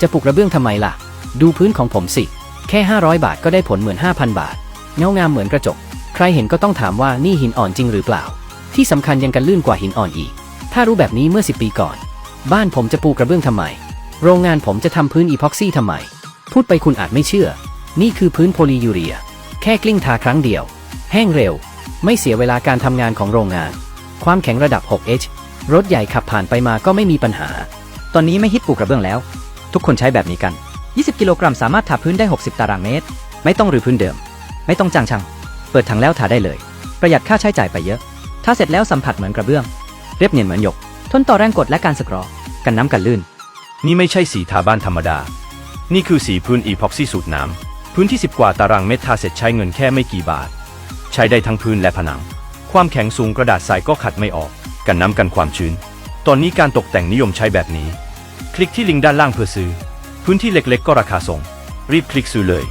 จะปลูกกระเบื้องทำไมล่ะ ดูพื้นของผมสิ แค่ 500 บาทก็ได้ผลเหมือน 5,000 บาท เงางามเหมือนกระจก ใครเห็นก็ต้องถามว่านี่หินอ่อนจริงหรือเปล่า ที่สำคัญยังกันลื่นกว่าหินอ่อนอีก ถ้ารู้แบบนี้เมื่อ 10 ปีก่อน บ้านผมจะปูกระเบื้องทำไม โรงงานผมจะทำพื้นอีพ็อกซี่ทำไม พูดไปคุณอาจไม่เชื่อ นี่คือพื้นโพลียูเรีย แค่กลิ้งทาครั้งเดียว แห้งเร็ว ไม่เสียเวลาการทำงานของโรงงาน ความแข็งระดับ 6H รถใหญ่ขับผ่านไปมาก็ไม่มีปัญหา ตอนนี้ไม่ฮิตปลูกกระเบื้องแล้ว ทุกคนใช้แบบนี้กัน 20 กิโลกรัมสามารถทาพื้นได้ 60 ตารางเมตร ไม่ต้องรื้อพื้นเดิม ไม่ต้องจ้างช่าง เปิดถังแล้วทาได้เลย ประหยัดค่าใช้จ่ายไปเยอะ ถ้าเสร็จแล้วสัมผัสเหมือนกระเบื้อง เรียบเนียนเหมือนหยก ทนต่อแรงกดและการสกรอ กันน้ำกันลื่น นี่ไม่ใช่สีทาบ้านธรรมดา นี่คือสีพื้นอีพ็อกซี่สูตรน้ำ พื้นที่ 10 กว่าตารางเมตรทาเสร็จใช้เงินแค่ไม่กี่บาท ใช้ได้ทั้งพื้นและผนัง ความแข็งสูงกระดาษทรายก็ขัดไม่ออก กันน้ำกันความชื้น ตอนนี้การตกแต่งนิยมใช้แบบนี้ คลิกที่ลิงก์ด้านล่างเพื่อซื้อ พื้นที่เล็กๆ ก็ราคาส่ง รีบคลิกซื้อเลย